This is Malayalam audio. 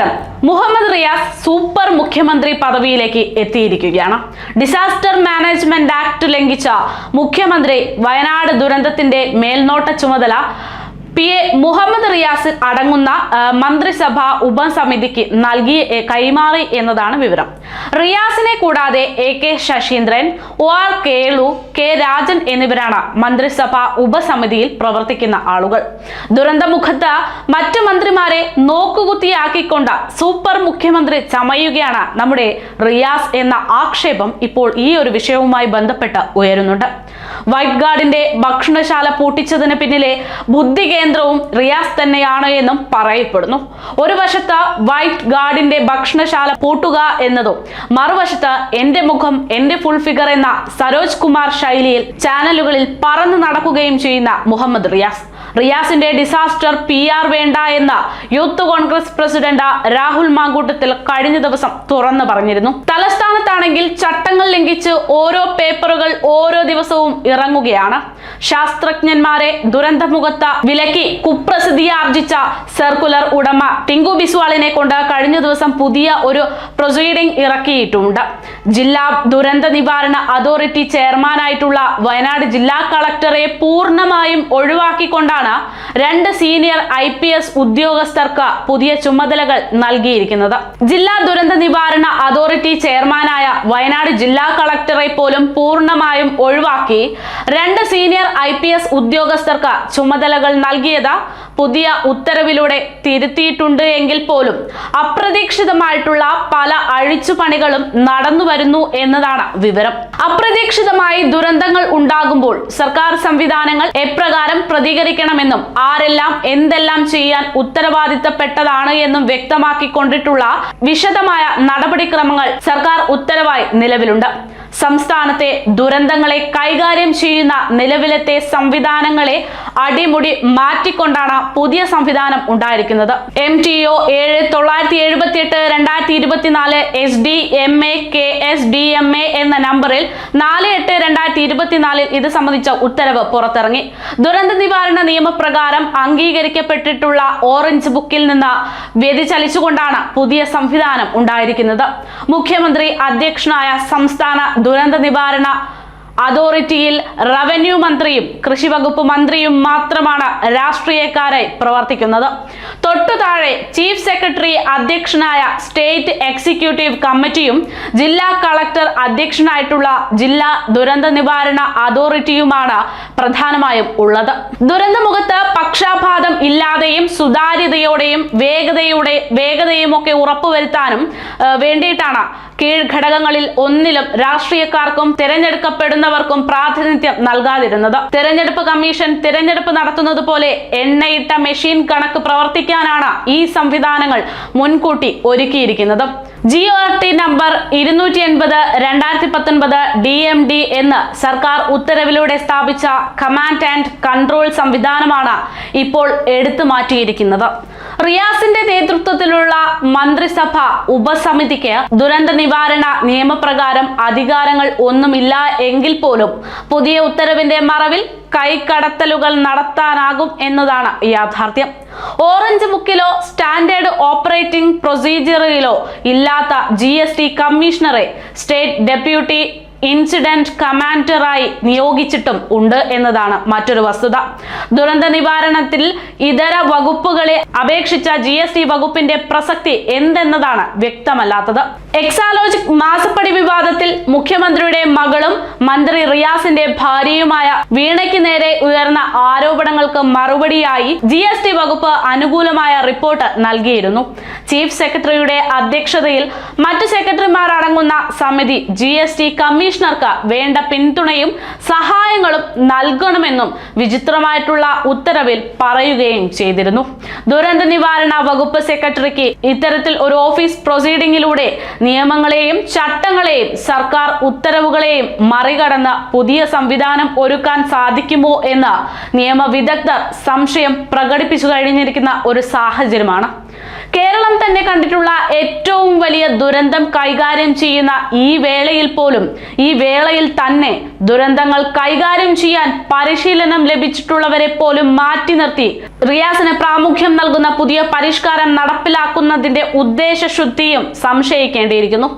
നമസ്കാരം. മുഹമ്മദ് റിയാസ് സൂപ്പർ മുഖ്യമന്ത്രി പദവിയിലേക്ക് എത്തിയിരിക്കുകയാണ്. ഡിസാസ്റ്റർ മാനേജ്മെന്റ് ആക്ട് ലംഘിച്ച മുഖ്യമന്ത്രി വയനാട് ദുരന്തത്തിന്റെ മേൽനോട്ട ചുമതല പി എ മുഹമ്മദ് റിയാസ് അടങ്ങുന്ന മന്ത്രിസഭ ഉപസമിതിക്ക് നൽകി കൈമാറി എന്നതാണ് വിവരം. റിയാസിനെ കൂടാതെ A K Saseendran O R Kelu K Rajan എന്നിവരാണ് മന്ത്രിസഭാ ഉപസമിതിയിൽ പ്രവർത്തിക്കുന്ന ആളുകൾ. ദുരന്തമുഖത്ത് മറ്റു മന്ത്രിമാരെ നോക്കുകുത്തിയാക്കിക്കൊണ്ട് സൂപ്പർ മുഖ്യമന്ത്രി ചമയുകയാണ് നമ്മുടെ റിയാസ് എന്ന ആക്ഷേപം ഇപ്പോൾ ഈ ഒരു വിഷയവുമായി ബന്ധപ്പെട്ട് ഉയരുന്നുണ്ട്. വൈറ്റ് ഗാർഡിന്റെ ഭക്ഷണശാല പൂട്ടിച്ചതിന് പിന്നിലെ ബുദ്ധി കേന്ദ്രവും റിയാസ് തന്നെയാണ് എന്നും പറയപ്പെടുന്നു. ഒരു വശത്ത് വൈറ്റ് ഗാർഡിന്റെ ഭക്ഷണശാല പൂട്ടുക എന്നതും മറുവശത്ത് എന്റെ മുഖം എന്റെ ഫുൾ ഫിഗർ എന്ന സരോജ് കുമാർ ശൈലിയിൽ ചാനലുകളിൽ പറന്നു നടക്കുകയും ചെയ്യുന്ന മുഹമ്മദ് റിയാസ്. റിയാസിന്റെ ഡിസാസ്റ്റർ പി ആർ വേണ്ട എന്ന് youth congress president Rahul Mamkootathil കഴിഞ്ഞ ദിവസം തുറന്നു പറഞ്ഞിരുന്നു. തലസ്ഥാനത്താണെങ്കിൽ ചട്ടങ്ങൾ ലംഘിച്ച് ഓരോ പേപ്പറുകൾ ഓരോ ദിവസവും ഇറങ്ങുകയാണ്. ശാസ്ത്രജ്ഞന്മാരെ ദുരന്തമുഖത്ത വിലക്കി കുപ്രസിദ്ധി ആർജിച്ച സർക്കുലർ ഉടമ ടിങ്കു ബിസ്വാളിനെ കൊണ്ട് കഴിഞ്ഞ ദിവസം പുതിയ ഒരു പ്രൊസീഡിംഗ് ഇറക്കിയിട്ടുണ്ട്. ജില്ലാ ദുരന്ത നിവാരണ അതോറിറ്റി ചെയർമാനായിട്ടുള്ള വയനാട് ജില്ലാ കളക്ടറെ പൂർണമായും ഒഴിവാക്കിക്കൊണ്ടാണ് രണ്ട് സീനിയർ ഐ പി എസ് ഉദ്യോഗസ്ഥർക്ക് പുതിയ ചുമതലകൾ നൽകിയിരിക്കുന്നത്. ജില്ലാ ദുരന്ത നിവാരണ അതോറിറ്റി ചെയർമാനായ വയനാട് ജില്ലാ കളക്ടറെ പോലും പൂർണമായും ഒഴിവാക്കി രണ്ട് സീനിയർ ഐ പി എസ് ഉദ്യോഗസ്ഥർക്ക് ചുമതലകൾ നൽകിയത് പുതിയ ഉത്തരവിലൂടെ തിരുത്തിയിട്ടുണ്ട് എങ്കിൽ പോലും അപ്രതീക്ഷിതമായിട്ടുള്ള പല അഴിച്ചുപണികളും നടന്നു വരുന്നു എന്നതാണ് വിവരം. അപ്രതീക്ഷിതമായി ദുരന്തങ്ങൾ ഉണ്ടാകുമ്പോൾ സർക്കാർ സംവിധാനങ്ങൾ എപ്രകാരം പ്രതികരിക്കണമെന്നും ആരെല്ലാം എന്തെല്ലാം ചെയ്യാൻ ഉത്തരവാദിത്തപ്പെട്ടതാണ് എന്നും വ്യക്തമാക്കിക്കൊണ്ടിട്ടുള്ള വിശദമായ നടപടിക്രമങ്ങൾ സർക്കാർ ഉത്തരവായി നിലവിലുണ്ട്. സംസ്ഥാനത്തെ ദുരന്തങ്ങളെ കൈകാര്യം ചെയ്യുന്ന നിലവിലത്തെ സംവിധാനങ്ങളെ അടിമുടി മാറ്റിക്കൊണ്ടാണ് പുതിയ സംവിധാനം ഉണ്ടായിരിക്കുന്നത്. എം ടി ഒ ഏഴ് തൊള്ളായിരത്തി എഴുപത്തി എട്ട് രണ്ടായിരത്തി ഇരുപത്തിനാല് S D M A K S D M A എന്ന നമ്പറിൽ നാല് എട്ട് രണ്ടായിരത്തി ഇരുപത്തിനാലിൽ ഇത് സംബന്ധിച്ച ഉത്തരവ് പുറത്തിറങ്ങി. ദുരന്ത നിവാരണ നിയമപ്രകാരം അംഗീകരിക്കപ്പെട്ടിട്ടുള്ള ഓറഞ്ച് ബുക്കിൽ നിന്ന് വ്യതിചലിച്ചുകൊണ്ടാണ് പുതിയ സംവിധാനം ഉണ്ടായിരിക്കുന്നത്. മുഖ്യമന്ത്രി അധ്യക്ഷനായ സംസ്ഥാന ദുരന്ത നിവാരണ അതോറിറ്റിയിൽ റവന്യൂ മന്ത്രിയും കൃഷി വകുപ്പ് മന്ത്രിയും മാത്രമാണ് രാഷ്ട്രീയക്കാരായി പ്രവർത്തിക്കുന്നത്. തൊട്ടു താഴെ ചീഫ് സെക്രട്ടറി അധ്യക്ഷനായ സ്റ്റേറ്റ് എക്സിക്യൂട്ടീവ് കമ്മിറ്റിയും ജില്ലാ കളക്ടർ അധ്യക്ഷനായിട്ടുള്ള ജില്ലാ ദുരന്ത നിവാരണ അതോറിറ്റിയുമാണ് പ്രധാനമായും ഉള്ളത്. ദുരന്തമുഖത്ത് പക്ഷാഘാതം ഇല്ലാതെയും സുതാര്യതയോടെയും വേഗതയുടെ വേഗതയും ഒക്കെ ഉറപ്പുവരുത്താനും വേണ്ടിയിട്ടാണ് കീഴ്ഘടകങ്ങളിൽ ഒന്നിലും രാഷ്ട്രീയക്കാർക്കും തിരഞ്ഞെടുക്കപ്പെടുന്നവർക്കും പ്രാതിനിധ്യം നൽകാതിരുന്നത്. തിരഞ്ഞെടുപ്പ് കമ്മീഷൻ തിരഞ്ഞെടുപ്പ് നടത്തുന്നത് പോലെ എണ്ണയിട്ട മെഷീൻ കണക്ക് പ്രവർത്തിക്കാനാണ് ഈ സംവിധാനങ്ങൾ മുൻകൂട്ടി ഒരുക്കിയിരിക്കുന്നത്. ജി ആർ ടി നമ്പർ ഇരുന്നൂറ്റി എൺപത് രണ്ടായിരത്തി പത്തൊൻപത് ഡി എം ഡി എന്ന് സർക്കാർ ഉത്തരവിലൂടെ സ്ഥാപിച്ച കമാൻഡ് ആൻഡ് കൺട്രോൾ സംവിധാനമാണ് ഇപ്പോൾ എടുത്തു മാറ്റിയിരിക്കുന്നത്. റിയാസിന്റെ നേതൃത്വത്തിലുള്ള മന്ത്രിസഭ ഉപസമിതിക്ക് ദുരന്ത നിവാരണ നിയമപ്രകാരം അധികാരങ്ങൾ ഒന്നുമില്ല എങ്കിൽ പോലും പുതിയ ഉത്തരവിന്റെ മറവിൽ കൈക്കടത്തലുകൾ നടത്താനാകും എന്നതാണ് യാഥാർത്ഥ്യം. ഓറഞ്ച് ബുക്കിലോ സ്റ്റാൻഡേർഡ് ഓപ്പറേറ്റിംഗ് പ്രൊസീജിയറിലോ ഇല്ലാത്ത ജി കമ്മീഷണറെ സ്റ്റേറ്റ് ഡെപ്യൂട്ടി ഇൻസിഡന്റ് കമാൻഡറായി നിയോഗിച്ചിട്ടും ഉണ്ട് എന്നതാണ് മറ്റൊരു വസ്തുത. ദുരന്ത നിവാരണത്തിൽ ഇതര വകുപ്പുകളെ അപേക്ഷിച്ച ജി വകുപ്പിന്റെ പ്രസക്തി എന്തെന്നതാണ് വ്യക്തമല്ലാത്തത്. എക്സാലോജിക് മാസപ്പടി വിവാദത്തിൽ മുഖ്യമന്ത്രിയുടെ മകളും മന്ത്രി റിയാസിന്റെ ഭാര്യയുമായ വീണയ്ക്ക് നേരെ ഉയർന്ന ആരോപണങ്ങൾക്ക് മറുപടിയായി ജി എസ് ടി വകുപ്പ് അനുകൂലമായ റിപ്പോർട്ട് നൽകിയിരുന്നു. ചീഫ് സെക്രട്ടറിയുടെ അധ്യക്ഷതയിൽ മറ്റ് സെക്രട്ടറിമാർ അടങ്ങുന്ന സമിതി ജി എസ് ടി കമ്മീഷണർക്ക് വേണ്ട പിന്തുണയും സഹായങ്ങളും നൽകണമെന്നും വിചിത്രമായിട്ടുള്ള ഉത്തരവിൽ പറയുകയും ചെയ്തിരുന്നു. ദുരന്ത നിവാരണ വകുപ്പ് സെക്രട്ടറിക്ക് ഇത്തരത്തിൽ ഒരു ഓഫീസ് പ്രൊസീഡിംഗിലൂടെ നിയമങ്ങളെയും ചട്ടങ്ങളെയും സർക്കാർ ഉത്തരവുകളെയും മറികടന്ന് പുതിയ സംവിധാനം ഒരുക്കാൻ സാധിക്കുമോ എന്ന് നിയമവിദഗ്ധർ സംശയം പ്രകടിപ്പിച്ചു കഴിഞ്ഞിരിക്കുന്ന ഒരു സാഹചര്യമാണ്. കേരളം തന്നെ കണ്ടിട്ടുള്ള ഏറ്റവും വലിയ ദുരന്തം കൈകാര്യം ചെയ്യുന്ന ഈ വേളയിൽ പോലും ഈ വേളയിൽ തന്നെ ദുരന്തങ്ങൾ കൈകാര്യം ചെയ്യാൻ പരിശീലനം ലഭിച്ചിട്ടുള്ളവരെ പോലും മാറ്റി നിർത്തി. റിയാസിന് പ്രാമുഖ്യം നൽകുന്ന പുതിയ പരിഷ്കാരം നടപ്പിലാക്കുന്നതിന്റെ ഉദ്ദേശശുദ്ധിയും സംശയിക്കേണ്ടിയിരിക്കുന്നു.